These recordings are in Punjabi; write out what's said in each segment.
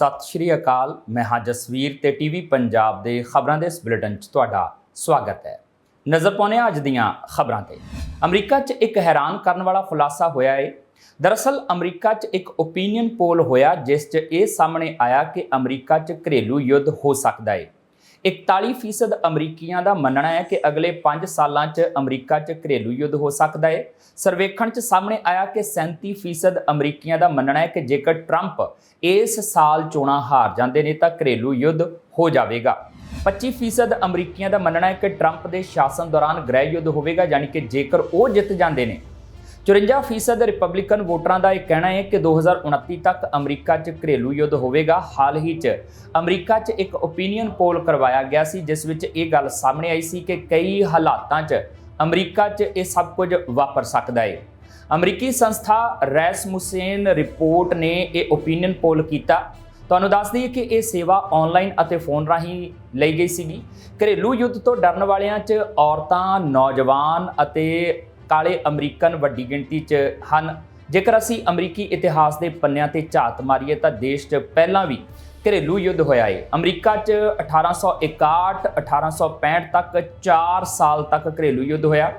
ਸਤਿ ਸ਼੍ਰੀ ਅਕਾਲ। ਮੈਂ ਹਾਂ ਜਸਵੀਰ ਤੇ ਟੀਵੀ ਪੰਜਾਬ ਦੇ ਖਬਰਾਂ ਦੇ ਇਸ ਬੁਲੇਟਿਨ 'ਚ ਤੁਹਾਡਾ ਸਵਾਗਤ ਹੈ। ਨਜ਼ਰ ਪਾਉਂਦੇ ਹਾਂ ਅੱਜ ਦੀਆਂ ਖਬਰਾਂ ਤੇ। ਅਮਰੀਕਾ 'ਚ ਇੱਕ ਹੈਰਾਨ ਕਰਨ ਵਾਲਾ ਖੁਲਾਸਾ ਹੋਇਆ ਹੈ ਦਰਅਸਲ ਅਮਰੀਕਾ 'ਚ ਇੱਕ ਓਪੀਨੀਅਨ ਪੋਲ ਹੋਇਆ, ਜਿਸ 'ਚ ਇਹ ਸਾਹਮਣੇ ਆਇਆ ਕਿ ਅਮਰੀਕਾ 'ਚ ਘਰੇਲੂ ਯੁੱਧ ਹੋ ਸਕਦਾ ਹੈ 41% ਅਮਰੀਕੀਆਂ ਦਾ ਮੰਨਣਾ ਹੈ ਕਿ ਅਗਲੇ 5 ਸਾਲਾਂ 'ਚ ਅਮਰੀਕਾ 'ਚ ਘਰੇਲੂ ਯੁੱਧ ਹੋ ਸਕਦਾ ਹੈ। ਸਰਵੇਖਣ 'ਚ ਸਾਹਮਣੇ ਆਇਆ ਕਿ 37% ਅਮਰੀਕੀਆਂ ਦਾ ਮੰਨਣਾ ਹੈ ਕਿ ਜੇਕਰ ਟਰੰਪ ਇਸ ਸਾਲ ਚੋਣਾਂ ਹਾਰ ਜਾਂਦੇ ਨੇ ਤਾਂ ਘਰੇਲੂ ਯੁੱਧ ਹੋ ਜਾਵੇਗਾ। 25% ਅਮਰੀਕੀਆਂ ਦਾ ਮੰਨਣਾ ਹੈ ਕਿ ਟਰੰਪ ਦੇ ਸ਼ਾਸਨ ਦੌਰਾਨ ਗ੍ਰਹਿ ਯੁੱਧ ਹੋਵੇਗਾ, ਯਾਨੀ ਕਿ ਜੇਕਰ ਉਹ ਜਿੱਤ ਜਾਂਦੇ ਨੇ 54% ਰਿਪਬਲਿਕਨ ਵੋਟਰਾਂ ਦਾ ਇਹ ਕਹਿਣਾ ਹੈ ਕਿ 2029 ਤੱਕ ਅਮਰੀਕਾ 'ਚ ਘਰੇਲੂ ਯੁੱਧ ਹੋਵੇਗਾ। ਹਾਲ ਹੀ 'ਚ ਅਮਰੀਕਾ 'ਚ ਇੱਕ ਓਪੀਨੀਅਨ ਪੋਲ ਕਰਵਾਇਆ ਗਿਆ ਸੀ, ਜਿਸ ਵਿੱਚ ਇਹ ਗੱਲ ਸਾਹਮਣੇ ਆਈ ਸੀ ਕਿ ਕਈ ਹਾਲਾਤਾਂ 'ਚ ਅਮਰੀਕਾ 'ਚ ਇਹ ਸਭ ਕੁਝ ਵਾਪਰ ਸਕਦਾ ਹੈ। ਅਮਰੀਕੀ ਸੰਸਥਾ ਰੈਸਮੁਸੇਨ ਰਿਪੋਰਟ ਨੇ ਇਹ ਓਪੀਨੀਅਨ ਪੋਲ ਕੀਤਾ। ਤੁਹਾਨੂੰ ਦੱਸ ਦਈਏ ਕਿ ਇਹ ਸੇਵਾ ਆਨਲਾਈਨ ਅਤੇ ਫੋਨ ਰਾਹੀਂ ਲਈ ਗਈ ਸੀਗੀ। ਘਰੇਲੂ ਯੁੱਧ ਤੋਂ ਡਰਨ ਵਾਲਿਆਂ 'ਚ ਔਰਤਾਂ, ਨੌਜਵਾਨ ਅਤੇ ਕਾਲੇ ਅਮਰੀਕਨ ਵੱਡੀ ਗਿਣਤੀ 'ਚ ਹਨ। ਜੇਕਰ ਅਸੀਂ ਅਮਰੀਕੀ ਇਤਿਹਾਸ ਦੇ ਪੰਨਿਆਂ ਤੇ ਝਾਤ ਮਾਰੀਏ ਤਾਂ ਦੇਸ਼ 'ਚ ਪਹਿਲਾਂ ਵੀ ਘਰੇਲੂ ਯੁੱਧ ਹੋਇਆ ਏ। ਅਮਰੀਕਾ 'ਚ 1861 1865 ਤੱਕ 4 ਸਾਲ ਤੱਕ ਘਰੇਲੂ ਯੁੱਧ ਹੋਇਆ,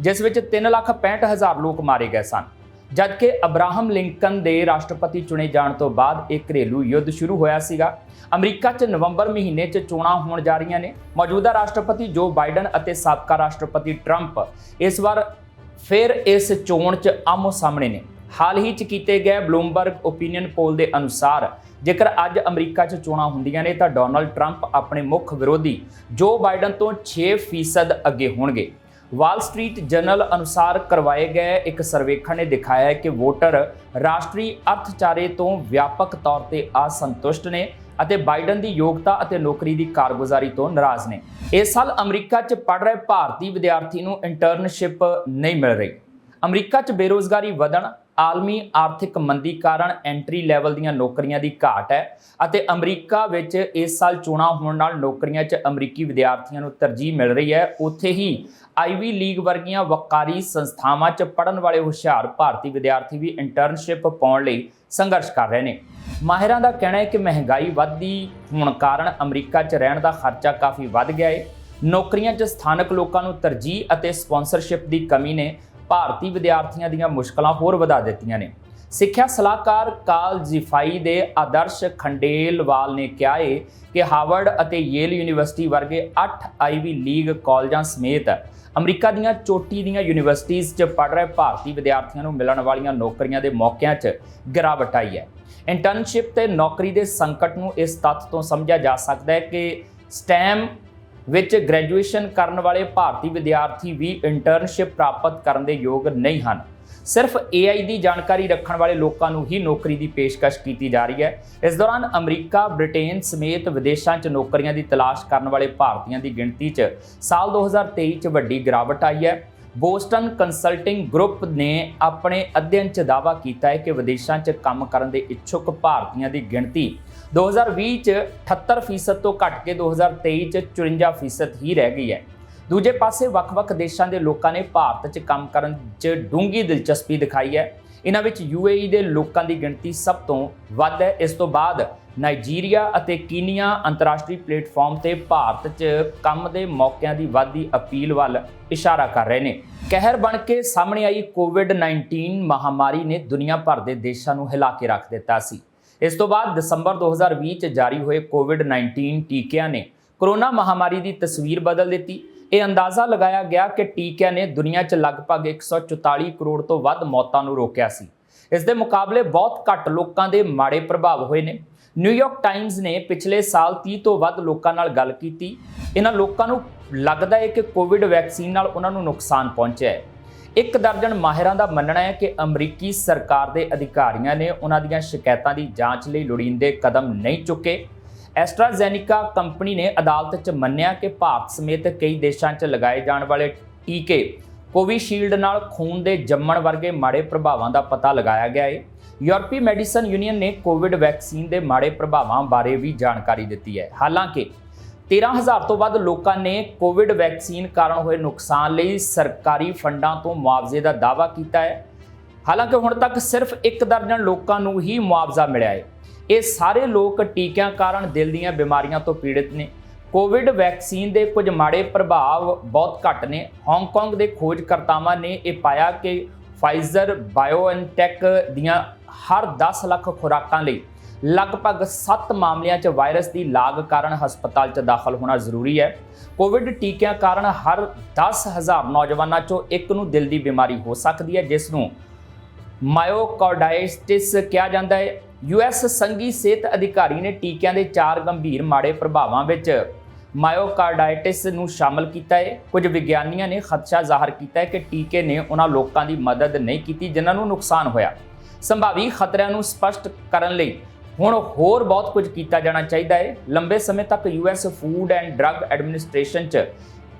ਜਿਸ ਵਿੱਚ 365000 ਲੋਕ ਮਾਰੇ ਗਏ ਸਨ। ਜਦਕਿ ਅਬਰਾਹਮ ਲਿੰਕਨ ਦੇ ਰਾਸ਼ਟਰਪਤੀ ਚੁਣੇ ਜਾਣ ਤੋਂ ਬਾਅਦ ਇਹ ਘਰੇਲੂ ਯੁੱਧ ਸ਼ੁਰੂ ਹੋਇਆ ਸੀਗਾ, ਅਮਰੀਕਾ 'ਚ ਨਵੰਬਰ ਮਹੀਨੇ 'ਚ ਚੋਣਾਂ ਹੋਣ ਜਾ ਰਹੀਆਂ ਨੇ। ਮੌਜੂਦਾ ਰਾਸ਼ਟਰਪਤੀ ਜੋ ਬਾਈਡਨ ਅਤੇ ਸਾਬਕਾ ਰਾਸ਼ਟਰਪਤੀ ਟਰੰਪ ਇਸ ਵਾਰ ਫਿਰ ਇਸ ਚੋਣ 'ਚ ਆਮੋ ਸਾਹਮਣੇ ਨੇ। ਹਾਲ ਹੀ 'ਚ ਕੀਤੇ ਗਏ ਬਲੂਮਬਰਗ ਓਪੀਨੀਅਨ ਪੋਲ ਦੇ ਅਨੁਸਾਰ, ਜੇਕਰ ਅੱਜ ਅਮਰੀਕਾ 'ਚ ਚੋਣਾਂ ਹੁੰਦੀਆਂ ਨੇ ਤਾਂ ਡੋਨਲਡ ਟਰੰਪ ਆਪਣੇ ਮੁੱਖ ਵਿਰੋਧੀ ਜੋ ਬਾਈਡਨ ਤੋਂ 6% ਅੱਗੇ ਹੋਣਗੇ। ਵਾਲ ਸਟਰੀਟ ਜਰਨਲ ਅਨੁਸਾਰ ਕਰਵਾਏ ਗਏ ਇੱਕ ਸਰਵੇਖਣ ਨੇ ਦਿਖਾਇਆ ਹੈ ਕਿ ਵੋਟਰ ਰਾਸ਼ਟਰੀ ਅਰਥਚਾਰੇ ਤੋਂ ਵਿਆਪਕ ਤੌਰ ਤੇ ਅਸੰਤੁਸ਼ਟ ਨੇ ਅਤੇ ਬਾਈਡਨ ਦੀ ਯੋਗਤਾ ਅਤੇ ਨੌਕਰੀ ਦੀ ਕਾਰਗੁਜ਼ਾਰੀ ਤੋਂ ਨਾਰਾਜ਼ ਨੇ। ਇਸ ਸਾਲ ਅਮਰੀਕਾ 'ਚ ਪੜ ਰਹੇ ਭਾਰਤੀ ਵਿਦਿਆਰਥੀ ਨੂੰ ਇੰਟਰਨਸ਼ਿਪ ਨਹੀਂ ਮਿਲ ਰਹੀ। ਅਮਰੀਕਾ 'ਚ ਬੇਰੋਜ਼ਗਾਰੀ ਵਧਣ ਆਲਮੀ ਆਰਥਿਕ ਮੰਦੀ ਕਾਰਨ ਐਂਟਰੀ ਲੈਵਲ ਦੀਆਂ ਨੌਕਰੀਆਂ ਦੀ ਘਾਟ ਹੈ ਅਤੇ ਅਮਰੀਕਾ ਵਿੱਚ ਇਸ ਸਾਲ ਚੋਣਾਂ ਹੋਣ ਨਾਲ ਨੌਕਰੀਆਂ 'ਚ ਅਮਰੀਕੀ ਵਿਦਿਆਰਥੀਆਂ ਨੂੰ ਤਰਜੀਹ ਮਿਲ ਰਹੀ ਹੈ। ਉੱਥੇ ਹੀ ਆਈਵੀ ਲੀਗ ਵਰਗੀਆਂ ਵਕਾਰੀ ਸੰਸਥਾਵਾਂ 'ਚ ਪੜਨ ਵਾਲੇ ਹੁਸ਼ਿਆਰ ਭਾਰਤੀ ਵਿਦਿਆਰਥੀ ਵੀ ਇੰਟਰਨਸ਼ਿਪ ਪਾਉਣ ਲਈ ਸੰਘਰਸ਼ ਕਰ ਰਹੇ ਨੇ। ਮਾਹਿਰਾਂ ਦਾ ਕਹਿਣਾ ਹੈ ਕਿ ਮਹਿੰਗਾਈ ਵੱਧਦੀ ਹੋਣ ਕਾਰਨ ਅਮਰੀਕਾ 'ਚ ਰਹਿਣ ਦਾ ਖਰਚਾ ਕਾਫੀ ਵੱਧ ਗਿਆ ਹੈ ਨੌਕਰੀਆਂ 'ਚ ਸਥਾਨਕ ਲੋਕਾਂ ਨੂੰ ਤਰਜੀਹ ਅਤੇ ਸਪਾਂਸਰਸ਼ਿਪ ਦੀ ਕਮੀ ਨੇ ਭਾਰਤੀ ਵਿਦਿਆਰਥੀਆਂ ਦੀਆਂ ਮੁਸ਼ਕਲਾਂ ਹੋਰ ਵਧਾ ਦਿੱਤੀਆਂ ਨੇ। ਸਿੱਖਿਆ ਸਲਾਹਕਾਰ ਕਾਲ ਜਿਫਾਈ ਦੇ ਆਦਰਸ਼ ਖੰਡੇਲਵਾਲ ਨੇ ਕਿਹਾ ਹੈ ਕਿ ਹਾਰਵਰਡ ਅਤੇ ਯੇਲ ਯੂਨੀਵਰਸਿਟੀ ਵਰਗੇ 8 ਆਈਵੀ ਲੀਗ ਕਾਲਜਾਂ ਸਮੇਤ ਅਮਰੀਕਾ ਦੀਆਂ ਚੋਟੀ ਦੀਆਂ ਯੂਨੀਵਰਸਿਟੀਆਂ 'ਚ ਪੜ੍ਹ ਰਹੇ ਭਾਰਤੀ ਵਿਦਿਆਰਥੀਆਂ ਨੂੰ ਮਿਲਣ ਵਾਲੀਆਂ ਨੌਕਰੀਆਂ ਦੇ ਮੌਕਿਆਂ 'ਚ ਗਿਰਾਵਟ ਆਈ ਹੈ। ਇੰਟਰਨਸ਼ਿਪ ਤੇ ਨੌਕਰੀ ਦੇ ਸੰਕਟ ਨੂੰ ਇਸ ਤੱਥ ਤੋਂ ਸਮਝਿਆ ਜਾ ਸਕਦਾ ਹੈ ਕਿ ਸਟੈਮ ਵਿੱਚ ਗ੍ਰੈਜੂਏਸ਼ਨ ਕਰਨ ਵਾਲੇ ਭਾਰਤੀ ਵਿਦਿਆਰਥੀ ਵੀ ਇੰਟਰਨਸ਼ਿਪ ਪ੍ਰਾਪਤ ਕਰਨ ਦੇ ਯੋਗ ਨਹੀਂ ਹਨ। ਸਿਰਫ AI ਦੀ ਜਾਣਕਾਰੀ ਰੱਖਣ ਵਾਲੇ ਲੋਕਾਂ ਨੂੰ ਹੀ ਨੌਕਰੀ ਦੀ ਪੇਸ਼ਕਸ਼ ਕੀਤੀ ਜਾ ਰਹੀ ਹੈ। ਇਸ ਦੌਰਾਨ ਅਮਰੀਕਾ, ਬ੍ਰਿਟੇਨ ਸਮੇਤ ਵਿਦੇਸ਼ਾਂ 'ਚ ਨੌਕਰੀਆਂ ਦੀ ਤਲਾਸ਼ ਕਰਨ ਵਾਲੇ ਭਾਰਤੀਆਂ ਦੀ ਗਿਣਤੀ 'ਚ ਸਾਲ 2023 'ਚ ਵੱਡੀ ਗਿਰਾਵਟ ਆਈ ਹੈ। ਬੋਸਟਨ ਕੰਸਲਟਿੰਗ ਗਰੁੱਪ ਨੇ ਆਪਣੇ ਅਧਿਐਨ 'ਚ ਦਾਅਵਾ ਕੀਤਾ ਹੈ ਕਿ ਵਿਦੇਸ਼ਾਂ 'ਚ ਕੰਮ ਕਰਨ ਦੇ ਇੱਛੁਕ ਭਾਰਤੀਆਂ ਦੀ ਗਿਣਤੀ 2020 'ਚ 78% ਤੋਂ ਘਟ ਕੇ 2023 'ਚ 54% ਹੀ ਰਹਿ ਗਈ ਹੈ। ਦੂਜੇ ਪਾਸੇ ਵੱਖ-ਵੱਖ ਦੇਸ਼ਾਂ ਦੇ ਲੋਕਾਂ ਨੇ ਭਾਰਤ 'ਚ ਕੰਮ ਕਰਨ 'ਚ ਡੂੰਘੀ ਦਿਲਚਸਪੀ ਦਿਖਾਈ ਹੈ। ਇਹਨਾਂ ਵਿੱਚ UAE ਦੇ ਲੋਕਾਂ ਦੀ ਗਿਣਤੀ ਸਭ ਤੋਂ ਵੱਧ ਹੈ। ਇਸ ਤੋਂ ਬਾਅਦ ਨਾਈਜੀਰੀਆ ਅਤੇ ਕੀਨੀਆ ਅੰਤਰਰਾਸ਼ਟਰੀ ਪਲੇਟਫਾਰਮ ਤੇ ਭਾਰਤ 'ਚ ਕੰਮ ਦੇ ਮੌਕਿਆਂ ਦੀ ਵਾਧੀ ਅਪੀਲ ਵੱਲ ਇਸ਼ਾਰਾ ਕਰ ਰਹੇ ਨੇ। ਕਹਿਰ ਬਣ ਕੇ ਸਾਹਮਣੇ ਆਈ ਕੋਵਿਡ-19 ਮਹਾਮਾਰੀ ਨੇ ਦੁਨੀਆ ਭਰ ਦੇ ਦੇਸ਼ਾਂ ਨੂੰ ਹਿਲਾ ਕੇ ਰੱਖ ਦਿੱਤਾ ਸੀ। ਇਸ ਤੋਂ ਬਾਅਦ ਦਸੰਬਰ 2020 ਚ ਜਾਰੀ ਹੋਏ ਕੋਵਿਡ-19 ਟੀਕਿਆਂ ਨੇ ਕਰੋਨਾ ਮਹਾਮਾਰੀ ਦੀ ਤਸਵੀਰ ਬਦਲ ਦਿੱਤੀ। ਇਹ ਅੰਦਾਜ਼ਾ ਲਗਾਇਆ ਗਿਆ ਕਿ ਟੀਕਿਆਂ ਨੇ ਦੁਨੀਆ 'ਚ ਲਗਭਗ 144 ਕਰੋੜ ਤੋਂ ਵੱਧ ਮੌਤਾਂ ਨੂੰ ਰੋਕਿਆ ਸੀ। ਇਸ ਦੇ ਮੁਕਾਬਲੇ ਬਹੁਤ ਘੱਟ ਲੋਕਾਂ ਦੇ ਮਾੜੇ ਪ੍ਰਭਾਵ ਹੋਏ ਨੇ। ਨਿਊਯਾਰਕ ਟਾਈਮਜ਼ ਨੇ ਪਿਛਲੇ ਸਾਲ 30 ਤੋਂ ਵੱਧ ਲੋਕਾਂ ਨਾਲ ਗੱਲ ਕੀਤੀ। ਇਹਨਾਂ ਲੋਕਾਂ ਨੂੰ ਲੱਗਦਾ ਹੈ ਕਿ ਕੋਵਿਡ ਵੈਕਸੀਨ ਨਾਲ ਉਹਨਾਂ ਨੂੰ ਨੁਕਸਾਨ ਪਹੁੰਚਿਆ ਹੈ। ਇੱਕ ਦਰਜਨ ਮਾਹਿਰਾਂ ਦਾ ਮੰਨਣਾ ਹੈ ਕਿ ਅਮਰੀਕੀ ਸਰਕਾਰ ਦੇ ਅਧਿਕਾਰੀਆਂ ਨੇ ਉਹਨਾਂ ਦੀਆਂ ਸ਼ਿਕਾਇਤਾਂ ਦੀ ਜਾਂਚ ਲਈ ਲੋੜੀਂਦੇ ਕਦਮ ਨਹੀਂ ਚੁੱਕੇ। ਐਸਟਰਾਜ਼ੈਨਿਕਾ ਕੰਪਨੀ ਨੇ ਅਦਾਲਤ 'ਚ ਮੰਨਿਆ ਕਿ ਭਾਰਤ ਸਮੇਤ ਕਈ ਦੇਸ਼ਾਂ 'ਚ ਲਗਾਏ ਜਾਣ ਵਾਲੇ ਟੀਕੇ ਕੋਵਿਸ਼ੀਲਡ ਨਾਲ ਖੂਨ ਦੇ ਜੰਮਣ ਵਰਗੇ ਮਾੜੇ ਪ੍ਰਭਾਵਾਂ ਦਾ ਪਤਾ ਲਗਾਇਆ ਗਿਆ ਹੈ ਯੂਰਪੀ ਮੈਡੀਸਨ ਯੂਨੀਅਨ ਨੇ ਕੋਵਿਡ ਵੈਕਸੀਨ ਦੇ ਮਾੜੇ ਪ੍ਰਭਾਵਾਂ ਬਾਰੇ ਵੀ ਜਾਣਕਾਰੀ ਦਿੱਤੀ ਹੈ। ਹਾਲਾਂਕਿ 13000 ਤੋਂ ਵੱਧ ਲੋਕਾਂ ਨੇ ਕੋਵਿਡ ਵੈਕਸੀਨ ਕਾਰਨ ਹੋਏ ਨੁਕਸਾਨ ਲਈ ਸਰਕਾਰੀ ਫੰਡਾਂ ਤੋਂ ਮੁਆਵਜ਼ੇ ਦਾ ਦਾਅਵਾ ਕੀਤਾ ਹੈ। ਹਾਲਾਂਕਿ, ਹੁਣ ਤੱਕ ਸਿਰਫ ਇੱਕ ਦਰਜਨ ਲੋਕਾਂ ਨੂੰ ਹੀ ਮੁਆਵਜ਼ਾ ਮਿਲਿਆ ਹੈ ਇਹ ਸਾਰੇ ਲੋਕ ਟੀਕਿਆਂ ਕਾਰਨ ਦਿਲ ਦੀਆਂ ਬਿਮਾਰੀਆਂ ਤੋਂ ਪੀੜਿਤ ਨੇ। ਕੋਵਿਡ ਵੈਕਸੀਨ ਦੇ ਕੁਝ ਮਾੜੇ ਪ੍ਰਭਾਵ ਬਹੁਤ ਘੱਟ ਨੇ। ਹਾਂਗਕਾਂਗ ਦੇ ਖੋਜਕਰਤਾਵਾਂ ਨੇ ਇਹ ਪਾਇਆ ਕਿ ਫਾਈਜ਼ਰ ਬਾਇਓਐਨਟੈਕ ਦੀਆਂ ਹਰ 10 ਲੱਖ ਖੁਰਾਕਾਂ ਲਈ ਲਗਭਗ 7 ਮਾਮਲਿਆਂ 'ਚ ਵਾਇਰਸ ਦੀ ਲਾਗ ਕਾਰਨ ਹਸਪਤਾਲ 'ਚ ਦਾਖਲ ਹੋਣਾ ਜ਼ਰੂਰੀ ਹੈ। ਕੋਵਿਡ ਟੀਕਿਆਂ ਕਾਰਨ ਹਰ 10000 ਨੌਜਵਾਨਾਂ 'ਚੋਂ ਇੱਕ ਨੂੰ ਦਿਲ ਦੀ ਬਿਮਾਰੀ ਹੋ ਸਕਦੀ ਹੈ, ਜਿਸ ਨੂੰ ਮਾਇਓਕਾਰਡਾਈਟਿਸ ਕਿਹਾ ਜਾਂਦਾ ਹੈ। ਯੂਐਸ ਸੰਘੀ ਸਿਹਤ ਅਧਿਕਾਰੀ ਨੇ ਟੀਕਿਆਂ ਦੇ ਚਾਰ ਗੰਭੀਰ ਮਾੜੇ ਪ੍ਰਭਾਵਾਂ ਵਿੱਚ ਮਾਇਓਕਾਰਡਾਈਟਿਸ ਨੂੰ ਸ਼ਾਮਲ ਕੀਤਾ ਹੈ। ਕੁਝ ਵਿਗਿਆਨੀਆਂ ਨੇ ਖਦਸ਼ਾ ਜ਼ਾਹਰ ਕੀਤਾ ਹੈ ਕਿ ਟੀਕੇ ਨੇ ਉਹਨਾਂ ਲੋਕਾਂ ਦੀ ਮਦਦ ਨਹੀਂ ਕੀਤੀ ਜਿਨ੍ਹਾਂ ਨੂੰ ਨੁਕਸਾਨ ਹੋਇਆ। ਸੰਭਾਵੀ ਖਤਰਿਆਂ ਨੂੰ ਸਪਸ਼ਟ ਕਰਨ ਲਈ ਹੁਣ ਹੋਰ ਬਹੁਤ ਕੁਝ ਕੀਤਾ ਜਾਣਾ ਚਾਹੀਦਾ ਹੈ। ਲੰਬੇ ਸਮੇਂ ਤੱਕ US Food and Drug Administration 'ਚ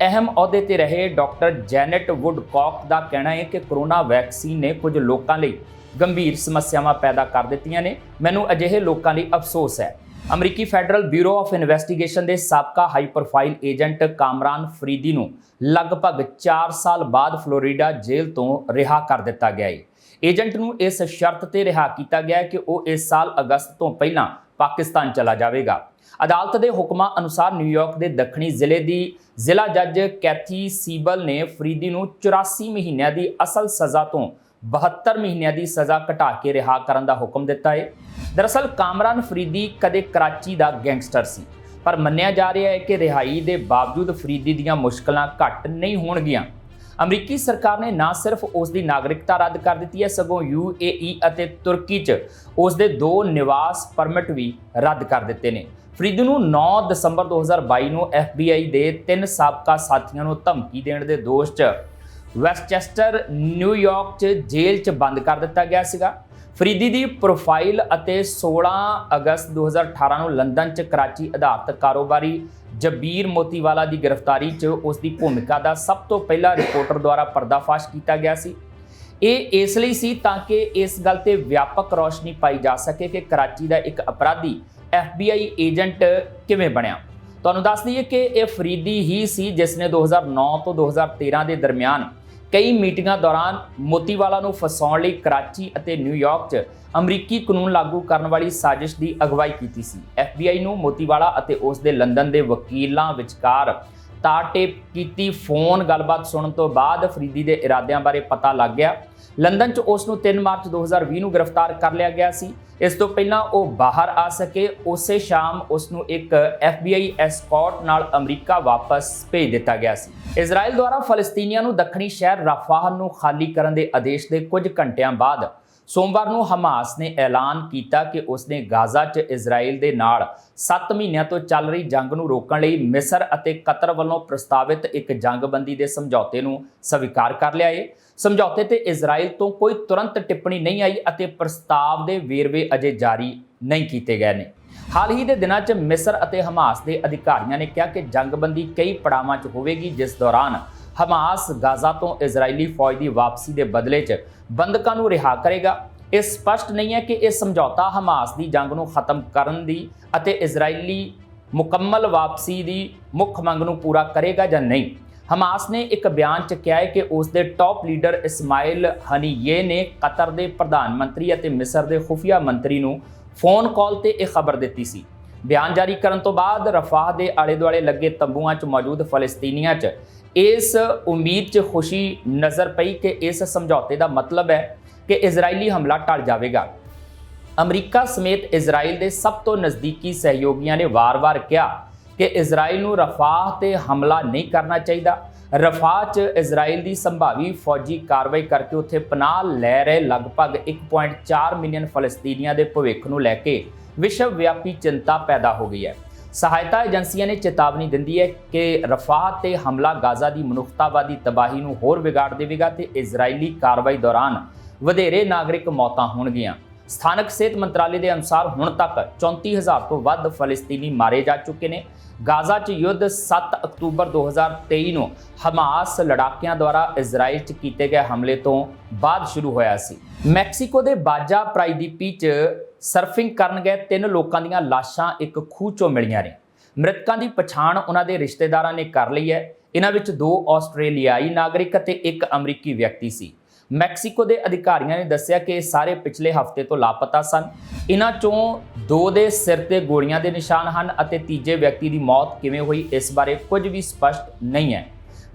ਅਹਿਮ ਅਹੁਦੇ ਤੇ ਰਹੇ ਡਾਕਟਰ ਜੈਨੇਟ ਵੁੱਡਕੌਕ ਦਾ ਕਹਿਣਾ ਹੈ ਕਿ ਕੋਰੋਨਾ ਵੈਕਸੀਨ ਨੇ ਕੁਝ ਲੋਕਾਂ ਲਈ ਗੰਭੀਰ ਸਮੱਸਿਆਵਾਂ ਪੈਦਾ ਕਰ ਦਿੱਤੀਆਂ ਨੇ। ਮੈਨੂੰ ਅਜਿਹੇ ਲੋਕਾਂ ਲਈ ਅਫਸੋਸ ਹੈ। ਅਮਰੀਕੀ ਫੈਡਰਲ ਬਿਊਰੋ ਆਫ ਇਨਵੈਸਟੀਗੇਸ਼ਨ ਦੇ ਸਾਬਕਾ high profile agent Kamran Faridi ਨੂੰ ਲਗਭਗ 4 ਸਾਲ ਬਾਅਦ ਫਲੋਰੀਡਾ ਜੇਲ੍ਹ ਤੋਂ ਰਿਹਾ ਕਰ ਦਿੱਤਾ ਗਿਆ ਹੈ ਏਜੰਟ ਨੂੰ ਇਸ ਸ਼ਰਤ ਤੇ ਰਿਹਾ ਕੀਤਾ ਗਿਆ ਕਿ ਉਹ ਇਸ ਸਾਲ ਅਗਸਤ ਤੋਂ ਪਹਿਲਾਂ ਪਾਕਿਸਤਾਨ ਚਲਾ ਜਾਵੇਗਾ। ਅਦਾਲਤ ਦੇ ਹੁਕਮਾਂ ਅਨੁਸਾਰ ਨਿਊਯਾਰਕ ਦੇ ਦੱਖਣੀ ਜ਼ਿਲ੍ਹੇ ਦੀ ਜ਼ਿਲ੍ਹਾ ਜੱਜ ਕੈਥੀ ਸੀਬਲ ਨੇ ਫਰੀਦੀ ਨੂੰ 84 ਮਹੀਨਿਆਂ ਦੀ ਅਸਲ ਸਜ਼ਾ ਤੋਂ 72 ਮਹੀਨਿਆਂ ਦੀ ਸਜ਼ਾ ਘਟਾ ਕੇ ਰਿਹਾ ਕਰਨ ਦਾ ਹੁਕਮ ਦਿੱਤਾ ਹੈ ਦਰਅਸਲ, ਕਾਮਰਾਨ ਫਰੀਦੀ ਕਦੇ ਕਰਾਚੀ ਦਾ ਗੈਂਗਸਟਰ ਸੀ, ਪਰ ਮੰਨਿਆ ਜਾ ਰਿਹਾ ਹੈ ਕਿ ਰਿਹਾਈ ਦੇ ਬਾਵਜੂਦ ਫਰੀਦੀ ਦੀਆਂ ਮੁਸ਼ਕਲਾਂ ਘੱਟ ਨਹੀਂ ਹੋਣਗੀਆਂ। ਅਮਰੀਕੀ ਸਰਕਾਰ ਨੇ ਨਾ ਸਿਰਫ ਉਸ ਦੀ ਨਾਗਰਿਕਤਾ ਰੱਦ ਕਰ ਦਿੱਤੀ ਹੈ, ਸਗੋਂ ਯੂਏਈ ਅਤੇ ਤੁਰਕੀ 'ਚ ਉਸ ਦੇ ਦੋ ਨਿਵਾਸ ਪਰਮਿਟ ਵੀ ਰੱਦ ਕਰ ਦਿੱਤੇ ਨੇ। ਫਰੀਦ ਨੂੰ 9 ਦਸੰਬਰ 2022 ਨੂੰ FBI ਦੇ ਤਿੰਨ ਸਾਬਕਾ ਸਾਥੀਆਂ ਨੂੰ ਧਮਕੀ ਦੇਣ ਦੇ ਦੋਸ਼ 'ਚ ਵੈਸਟਚੈਸਟਰ ਨਿਊਯਾਰਕ 'ਚ ਜੇਲ੍ਹ 'ਚ ਬੰਦ ਕਰ ਦਿੱਤਾ ਗਿਆ ਸੀਗਾ। ਫਰੀਦੀ ਦੀ ਪ੍ਰੋਫਾਈਲ ਅਤੇ 16 ਅਗਸਤ 2018 ਨੂੰ ਲੰਡਨ 'ਚ ਕਰਾਚੀ ਆਧਾਰਿਤ ਕਾਰੋਬਾਰੀ ਜਬੀਰ ਮੋਤੀਵਾਲਾ ਦੀ ਗ੍ਰਿਫਤਾਰੀ 'ਚ ਉਸ ਦੀ ਭੂਮਿਕਾ ਦਾ ਸਭ ਤੋਂ ਪਹਿਲਾ ਰਿਪੋਰਟਰ ਦੁਆਰਾ ਪਰਦਾਫਾਸ਼ ਕੀਤਾ ਗਿਆ ਸੀ। ਇਹ ਇਸ ਲਈ ਸੀ ਤਾਂ ਕਿ ਇਸ ਗੱਲ ਤੇ ਵਿਆਪਕ ਰੌਸ਼ਨੀ ਪਾਈ ਜਾ ਸਕੇ ਕਿ ਕਰਾਚੀ ਦਾ ਇੱਕ ਅਪਰਾਧੀ FBI ਏਜੰਟ ਕਿਵੇਂ ਬਣਿਆ। ਤੁਹਾਨੂੰ ਦੱਸ ਦਈਏ ਕਿ ਇਹ ਫਰੀਦੀ ਹੀ ਸੀ ਜਿਸ ਨੇ 2009 ਤੋਂ 2013 ਦੇ ਦਰਮਿਆਨ ਕਈ ਮੀਟਿੰਗਾਂ ਦੌਰਾਨ ਮੋਤੀਵਾਲਾ ਨੂੰ ਫਸਾਉਣ ਲਈ ਕਰਾਚੀ ਅਤੇ ਨਿਊਯਾਰਕ 'ਚ ਅਮਰੀਕੀ ਕਾਨੂੰਨ ਲਾਗੂ ਕਰਨ ਵਾਲੀ ਸਾਜ਼ਿਸ਼ ਦੀ ਅਗਵਾਈ ਕੀਤੀ ਸੀ। FBI ਨੂੰ ਮੋਤੀਵਾਲਾ ਅਤੇ ਉਸ ਦੇ ਲੰਡਨ ਦੇ ਵਕੀਲਾਂ ਵਿਚਕਾਰ ਤਾਰ-ਟੇਪ ਕੀਤੀ ਫੋਨ ਗੱਲਬਾਤ ਸੁਣਨ ਤੋਂ ਬਾਅਦ ਫਰੀਦੀ ਦੇ ਇਰਾਦਿਆਂ ਬਾਰੇ ਪਤਾ ਲੱਗ ਗਿਆ। ਲੰਡਨ 'ਚ ਉਸ ਨੂੰ 3 ਮਾਰਚ 2020 ਨੂੰ ਗ੍ਰਿਫਤਾਰ ਕਰ ਲਿਆ ਗਿਆ ਸੀ। ਇਸ ਤੋਂ ਪਹਿਲਾਂ ਉਹ ਬਾਹਰ ਆ ਸਕੇ, ਉਸੇ ਸ਼ਾਮ ਉਸ ਨੂੰ ਇੱਕ FBI ਐਸਕੌਰਟ ਨਾਲ ਅਮਰੀਕਾ ਵਾਪਸ ਭੇਜ ਦਿੱਤਾ ਗਿਆ ਸੀ। ਇਜ਼ਰਾਈਲ ਦੁਆਰਾ ਫਲਸਤੀਨੀਆਂ ਨੂੰ ਦੱਖਣੀ ਸ਼ਹਿਰ ਰਫਾਹ ਨੂੰ ਖਾਲੀ ਕਰਨ ਦੇ ਆਦੇਸ਼ ਦੇ ਕੁਝ ਘੰਟਿਆਂ ਬਾਅਦ ਸੋਮਵਾਰ ਨੂੰ ਹਮਾਸ ਨੇ ਐਲਾਨ ਕੀਤਾ ਕਿ ਉਸਨੇ ਗਾਜ਼ਾ 'ਚ ਇਜ਼ਰਾਈਲ ਦੇ ਨਾਲ 7 ਮਹੀਨਿਆਂ ਤੋਂ ਚੱਲ ਰਹੀ ਜੰਗ ਨੂੰ ਰੋਕਣ ਲਈ ਮਿਸਰ ਅਤੇ ਕਤਰ ਵੱਲੋਂ ਪ੍ਰਸਤਾਵਿਤ ਇੱਕ ਜੰਗਬੰਦੀ ਦੇ ਸਮਝੌਤੇ ਨੂੰ ਸਵੀਕਾਰ ਕਰ ਲਿਆ ਏ। ਸਮਝੌਤੇ ਤੇ ਇਜ਼ਰਾਈਲ ਤੋਂ ਕੋਈ ਤੁਰੰਤ ਟਿੱਪਣੀ ਨਹੀਂ ਆਈ ਅਤੇ ਪ੍ਰਸਤਾਵ ਦੇ ਵੇਰਵੇ ਅਜੇ ਜਾਰੀ ਨਹੀਂ ਕੀਤੇ ਗਏ ਨੇ। ਹਾਲ ਹੀ ਦੇ ਦਿਨਾਂ 'ਚ ਮਿਸਰ ਅਤੇ ਹਮਾਸ ਦੇ ਅਧਿਕਾਰੀਆਂ ਨੇ ਕਿਹਾ ਕਿ ਜੰਗਬੰਦੀ ਕਈ ਪੜਾਵਾਂ 'ਚ ਹੋਵੇਗੀ, ਜਿਸ ਦੌਰਾਨ ਹਮਾਸ ਗਾਜ਼ਾ ਤੋਂ ਇਜ਼ਰਾਈਲੀ ਫੌਜ ਦੀ ਵਾਪਸੀ ਦੇ ਬਦਲੇ 'ਚ ਬੰਦਕਾਂ ਨੂੰ ਰਿਹਾ ਕਰੇਗਾ। ਇਹ ਸਪਸ਼ਟ ਨਹੀਂ ਹੈ ਕਿ ਇਹ ਸਮਝੌਤਾ ਹਮਾਸ ਦੀ ਜੰਗ ਨੂੰ ਖਤਮ ਕਰਨ ਦੀ ਅਤੇ ਇਜ਼ਰਾਈਲੀ ਮੁਕੰਮਲ ਵਾਪਸੀ ਦੀ ਮੁੱਖ ਮੰਗ ਨੂੰ ਪੂਰਾ ਕਰੇਗਾ ਜਾਂ ਨਹੀਂ। ਹਮਾਸ ਨੇ ਇੱਕ ਬਿਆਨ 'ਚ ਕਿਹਾ ਹੈ ਕਿ ਉਸ ਦੇ ਟਾਪ ਲੀਡਰ ਇਸਮਾਇਲ ਹਨੀਏ ਨੇ ਕਤਰ ਦੇ ਪ੍ਰਧਾਨ ਮੰਤਰੀ ਅਤੇ ਮਿਸਰ ਦੇ ਖੁਫੀਆ ਮੰਤਰੀ ਨੂੰ ਫੋਨ ਕਾਲ ਤੇ ਇਹ ਖਬਰ ਦਿੱਤੀ ਸੀ। ਬਿਆਨ ਜਾਰੀ ਕਰਨ ਤੋਂ ਬਾਅਦ ਰਫਾਹ ਦੇ ਆਲੇ-ਦੁਆਲੇ ਲੱਗੇ ਤੰਬੂਆਂ 'ਚ ਮੌਜੂਦ ਫਲਸਤੀਨੀਆਂ 'ਚ ਇਸ ਉਮੀਦ 'ਚ ਖੁਸ਼ੀ ਨਜ਼ਰ ਪਈ ਕਿ ਇਸ ਸਮਝੌਤੇ ਦਾ ਮਤਲਬ ਹੈ ਕਿ ਇਜ਼ਰਾਈਲੀ ਹਮਲਾ ਟਲ ਜਾਵੇਗਾ। ਅਮਰੀਕਾ ਸਮੇਤ ਇਜ਼ਰਾਈਲ ਦੇ ਸਭ ਤੋਂ ਨਜ਼ਦੀਕੀ ਸਹਿਯੋਗੀਆਂ ਨੇ ਵਾਰ-ਵਾਰ ਕਿਹਾ ਕਿ ਇਜ਼ਰਾਈਲ ਨੂੰ ਰਫਾਹ ਤੇ ਹਮਲਾ ਨਹੀਂ ਕਰਨਾ ਚਾਹੀਦਾ। ਰਫਾਹ 'ਚ ਇਜ਼ਰਾਈਲ ਦੀ ਸੰਭਾਵੀ ਫੌਜੀ ਕਾਰਵਾਈ ਕਰਕੇ ਉੱਥੇ ਪਨਾਹ ਲੈ ਰਹੇ ਲਗਭਗ 1.4 ਮਿਲੀਅਨ ਫਲਸਤੀਨੀਆਂ ਦੇ ਭਵਿੱਖ ਨੂੰ ਲੈ ਕੇ ਵਿਸ਼ਵ ਵਿਆਪੀ ਚਿੰਤਾ ਪੈਦਾ ਹੋ ਗਈ ਹੈ। ਸਹਾਇਤਾ ਏਜੰਸੀਆਂ ਨੇ ਚੇਤਾਵਨੀ ਦਿੰਦੀ ਹੈ ਕਿ ਰਫਾਹ ਤੇ ਹਮਲਾ ਗਾਜ਼ਾ ਦੀ ਮਨੁੱਖਤਾਵਾਦੀ ਤਬਾਹੀ ਨੂੰ ਹੋਰ ਵਿਗਾੜ ਦੇਵੇਗਾ ਤੇ ਇਜ਼ਰਾਈਲੀ ਕਾਰਵਾਈ ਦੌਰਾਨ ਵਧੇਰੇ ਨਾਗਰਿਕ ਮੌਤਾਂ ਹੋਣਗੀਆਂ। ਸਥਾਨਕ ਸਿਹਤ ਮੰਤਰਾਲੇ ਦੇ ਅਨੁਸਾਰ ਹੁਣ ਤੱਕ 34000 ਤੋਂ ਵੱਧ ਫਲਸਤੀਨੀ ਮਾਰੇ ਜਾ ਚੁੱਕੇ ਨੇ। ਗਾਜ਼ਾ 'ਚ ਯੁੱਧ 7 ਅਕਤੂਬਰ 2023 ਨੂੰ ਹਮਾਸ ਲੜਾਕਿਆਂ ਦੁਆਰਾ ਇਜ਼ਰਾਈਲ 'ਚ ਕੀਤੇ ਗਏ ਹਮਲੇ ਤੋਂ ਬਾਅਦ ਸ਼ੁਰੂ ਹੋਇਆ ਸੀ। ਮੈਕਸੀਕੋ ਦੇ ਬਾਜਾ ਪ੍ਰਾਈਦੀਪੀ 'ਚ ਸਰਫਿੰਗ ਕਰਨ ਗਏ ਤਿੰਨ ਲੋਕਾਂ ਦੀਆਂ ਲਾਸ਼ਾਂ ਇੱਕ ਖੂਹ 'ਚੋਂ ਮਿਲੀਆਂ ਨੇ। ਮ੍ਰਿਤਕਾਂ ਦੀ ਪਛਾਣ ਉਹਨਾਂ ਦੇ ਰਿਸ਼ਤੇਦਾਰਾਂ ਨੇ ਕਰ ਲਈ ਹੈ। ਇਹਨਾਂ ਵਿੱਚ ਦੋ ਆਸਟ੍ਰੇਲੀਆਈ ਨਾਗਰਿਕ ਅਤੇ ਇੱਕ ਅਮਰੀਕੀ ਵਿਅਕਤੀ ਸੀ। ਮੈਕਸੀਕੋ ਦੇ ਅਧਿਕਾਰੀਆਂ ਨੇ ਦੱਸਿਆ ਕਿ ਇਹ ਸਾਰੇ ਪਿਛਲੇ ਹਫ਼ਤੇ ਤੋਂ ਲਾਪਤਾ ਸਨ। ਇਹਨਾਂ ਚੋਂ ਦੋ ਦੇ ਸਿਰ ਤੇ ਗੋਲੀਆਂ ਦੇ ਨਿਸ਼ਾਨ ਹਨ ਅਤੇ ਤੀਜੇ ਵਿਅਕਤੀ ਦੀ ਮੌਤ ਕਿਵੇਂ ਹੋਈ, ਇਸ ਬਾਰੇ ਕੁਝ ਵੀ ਸਪਸ਼ਟ ਨਹੀਂ ਹੈ।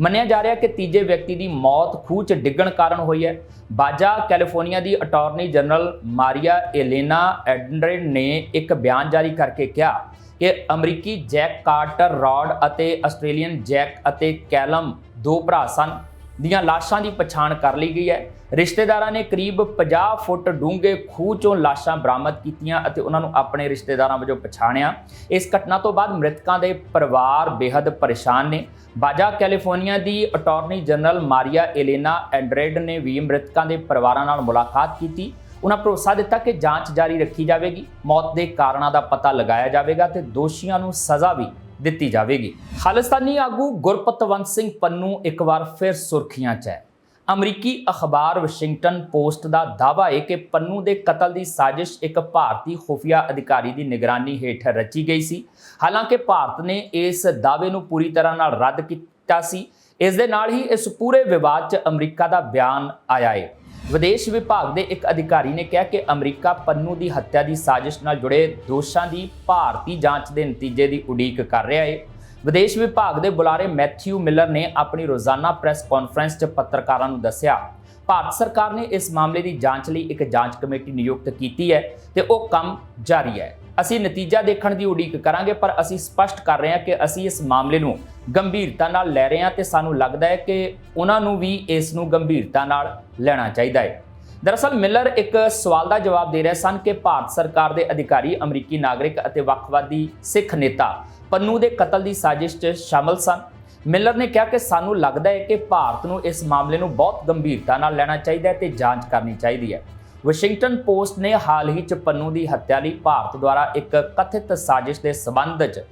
ਮੰਨਿਆ ਜਾ ਰਿਹਾ ਕਿ ਤੀਜੇ ਵਿਅਕਤੀ ਦੀ ਮੌਤ ਖੂਹ 'ਚ ਡਿੱਗਣ ਕਾਰਨ ਹੋਈ ਹੈ। ਬਾਜਾ, ਕੈਲੀਫੋਰਨੀਆ ਦੀ attorney general Maria Elena Andrade ਨੇ ਇੱਕ ਬਿਆਨ ਜਾਰੀ ਕਰਕੇ ਕਿਹਾ ਕਿ ਅਮਰੀਕੀ ਜੈਕ ਕਾਰਟਰ ਰੌਡ ਅਤੇ ਆਸਟ੍ਰੇਲੀਅਨ ਜੈਕ ਅਤੇ ਕੈਲਮ ਦੋ ਭਰਾ ਸਨ। ਦੀਆਂ ਲਾਸ਼ਾਂ ਦੀ ਪਛਾਣ ਕਰ ਲਈ ਗਈ ਹੈ। ਰਿਸ਼ਤੇਦਾਰਾਂ ਨੇ ਕਰੀਬ 50 ਫੁੱਟ ਡੂੰਘੇ ਖੂਹ ਚੋਂ ਲਾਸ਼ਾਂ ਬਰਾਮਦ ਕੀਤੀਆਂ ਅਤੇ ਉਹਨਾਂ ਨੂੰ ਆਪਣੇ ਰਿਸ਼ਤੇਦਾਰਾਂ ਵਜੋਂ ਪਛਾਣਿਆ। ਇਸ ਘਟਨਾ ਤੋਂ ਬਾਅਦ ਮ੍ਰਿਤਕਾਂ ਦੇ ਪਰਿਵਾਰ ਬੇहद ਪਰੇਸ਼ਾਨ ਨੇ। ਬਾਜਾ, ਕੈਲੀਫੋਰਨੀਆ ਦੀ attorney general Maria Elena Andrade ਨੇ ਵੀ ਮ੍ਰਿਤਕਾਂ ਦੇ ਪਰਿਵਾਰਾਂ ਨਾਲ ਮੁਲਾਕਾਤ ਕੀਤੀ। ਉਹਨਾਂ ਭਰੋਸਾ ਦਿੱਤਾ ਕਿ ਜਾਂਚ ਜਾਰੀ ਰੱਖੀ ਜਾਵੇਗੀ। ਮੌਤ ਦੇ ਕਾਰਨਾਂ ਦਾ ਪਤਾ ਲਗਾਇਆ ਜਾਵੇਗਾ ਤੇ ਦੋਸ਼ੀਆਂ ਨੂੰ ਸਜ਼ਾ ਵੀ ਦਿੱਤੀ ਜਾਵੇਗੀ। ਖਾਲਿਸਤਾਨੀ ਆਗੂ ਗੁਰਪਤਵੰਤ ਸਿੰਘ ਪੰਨੂ ਇੱਕ ਵਾਰ ਫਿਰ ਸੁਰਖੀਆਂ 'ਚ ਹੈ। ਅਮਰੀਕੀ ਅਖਬਾਰ ਵਾਸ਼ਿੰਗਟਨ ਪੋਸਟ ਦਾ ਦਾਅਵਾ ਹੈ ਕਿ ਪੰਨੂ ਦੇ ਕਤਲ ਦੀ ਸਾਜ਼ਿਸ਼ ਇੱਕ ਭਾਰਤੀ ਖੁਫੀਆ ਅਧਿਕਾਰੀ ਦੀ ਨਿਗਰਾਨੀ ਹੇਠ ਰਚੀ ਗਈ ਸੀ। ਹਾਲਾਂਕਿ ਭਾਰਤ ਨੇ ਇਸ ਦਾਅਵੇ ਨੂੰ ਪੂਰੀ ਤਰ੍ਹਾਂ ਨਾਲ ਰੱਦ ਕੀਤਾ ਸੀ। ਇਸ ਦੇ ਨਾਲ ਹੀ ਇਸ ਪੂਰੇ ਵਿਵਾਦ 'ਚ ਅਮਰੀਕਾ ਦਾ ਬਿਆਨ ਆਇਆ ਹੈ। ਵਿਦੇਸ਼ ਵਿਭਾਗ ਦੇ ਇੱਕ ਅਧਿਕਾਰੀ ਨੇ ਕਿਹਾ ਕਿ ਅਮਰੀਕਾ ਪੰਨੂ ਦੀ ਹੱਤਿਆ ਦੀ ਸਾਜ਼ਿਸ਼ ਨਾਲ ਜੁੜੇ ਦੋਸ਼ਾਂ ਦੀ ਭਾਰਤੀ ਜਾਂਚ ਦੇ ਨਤੀਜੇ ਦੀ ਉਡੀਕ ਕਰ ਰਿਹਾ ਹੈ। ਵਿਦੇਸ਼ ਵਿਭਾਗ ਦੇ ਬੁਲਾਰੇ ਮੈਥਿਊ ਮਿਲਰ ਨੇ ਆਪਣੀ ਰੋਜ਼ਾਨਾ ਪ੍ਰੈਸ ਕਾਨਫਰੰਸ 'ਚ ਪੱਤਰਕਾਰਾਂ ਨੂੰ ਦੱਸਿਆ, ਭਾਰਤ ਸਰਕਾਰ ਨੇ ਇਸ ਮਾਮਲੇ ਦੀ ਜਾਂਚ ਲਈ ਇੱਕ ਜਾਂਚ ਕਮੇਟੀ ਨਿਯੁਕਤ ਕੀਤੀ ਹੈ ਤੇ ਉਹ ਕੰਮ ਜਾਰੀ ਹੈ। ਅਸੀਂ ਨਤੀਜਾ ਦੇਖਣ ਦੀ ਉਡੀਕ ਕਰਾਂਗੇ, ਪਰ ਅਸੀਂ ਸਪਸ਼ਟ ਕਰ ਰਹੇ ਹਾਂ ਕਿ ਅਸੀਂ ਇਸ ਮਾਮਲੇ ਨੂੰ ਗੰਭੀਰਤਾ ਨਾਲ ਲੈ ਰਹੇ ਹਾਂ ਤੇ ਸਾਨੂੰ ਲੱਗਦਾ ਹੈ ਕਿ ਉਹਨਾਂ ਨੂੰ ਵੀ ਇਸ ਨੂੰ ਗੰਭੀਰਤਾ ਨਾਲ ਲੈਣਾ ਚਾਹੀਦਾ ਹੈ। ਦਰਅਸਲ ਮਿਲਰ ਇੱਕ ਸਵਾਲ ਦਾ ਜਵਾਬ ਦੇ ਰਹੇ ਸਨ ਕਿ ਭਾਰਤ ਸਰਕਾਰ ਦੇ ਅਧਿਕਾਰੀ, ਅਮਰੀਕੀ ਨਾਗਰਿਕ ਅਤੇ ਵੱਖਵਾਦੀ ਸਿੱਖ ਨੇਤਾ ਪੰਨੂ ਦੇ ਕਤਲ ਦੀ ਸਾਜ਼ਿਸ਼ 'ਚ ਸ਼ਾਮਲ ਸਨ। ਮਿਲਰ ਨੇ ਕਿਹਾ ਕਿ ਸਾਨੂੰ ਲੱਗਦਾ ਹੈ ਕਿ ਭਾਰਤ ਨੂੰ ਇਸ ਮਾਮਲੇ ਨੂੰ ਬਹੁਤ ਗੰਭੀਰਤਾ ਨਾਲ ਲੈਣਾ ਚਾਹੀਦਾ ਹੈ ਤੇ ਜਾਂਚ ਕਰਨੀ ਚਾਹੀਦੀ ਹੈ। ਵਾਸ਼ਿੰਗਟਨ ਪੋਸਟ ਨੇ ਹਾਲ ਹੀ 'ਚ ਪੰਨੂ ਦੀ ਹੱਤਿਆ ਲਈ ਭਾਰਤ ਦੁਆਰਾ ਇੱਕ ਕਥਿਤ ਸਾਜ਼ਿਸ਼ ਦੇ ਸਬੰਧ 'ਚ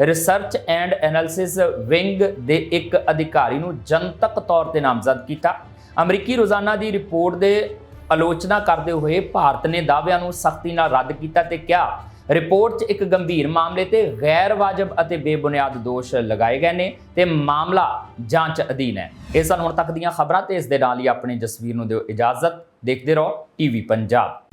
ਰਿਸਰਚ ਐਂਡ ਐਨਾਲਿਸਿਸ ਵਿੰਗ ਦੇ ਇੱਕ ਅਧਿਕਾਰੀ ਨੂੰ ਜਨਤਕ ਤੌਰ ਤੇ ਨਾਮਜ਼ਦ ਕੀਤਾ। ਅਮਰੀਕੀ ਰੋਜ਼ਾਨਾ ਦੀ ਰਿਪੋਰਟ ਦੇ ਆਲੋਚਨਾ ਕਰਦੇ ਹੋਏ ਭਾਰਤ ਨੇ ਦਾਅਵਿਆਂ ਨੂੰ ਸਖਤੀ ਨਾਲ ਰੱਦ ਕੀਤਾ ਤੇ ਕਿਹਾ, ਰਿਪੋਰਟ 'ਚ ਇੱਕ ਗੰਭੀਰ ਮਾਮਲੇ ਤੇ ਗੈਰ ਵਾਜਬ ਅਤੇ ਬੇਬੁਨਿਆਦ ਦੋਸ਼ ਲਗਾਏ ਗਏ ਨੇ ਤੇ ਮਾਮਲਾ ਜਾਂਚ ਅਧੀਨ ਹੈ। ਇਹ ਸਨ ਹੁਣ ਤੱਕ ਦੀਆਂ ਖਬਰਾਂ ਤੇ ਇਸ ਦੇ ਨਾਲ ਹੀ ਆਪਣੇ ਜਸਵੀਰ ਨੂੰ ਦਿਓ ਇਜਾਜ਼ਤ। ਦੇਖਦੇ ਰਹੋ ਟੀਵੀ ਪੰਜਾਬ।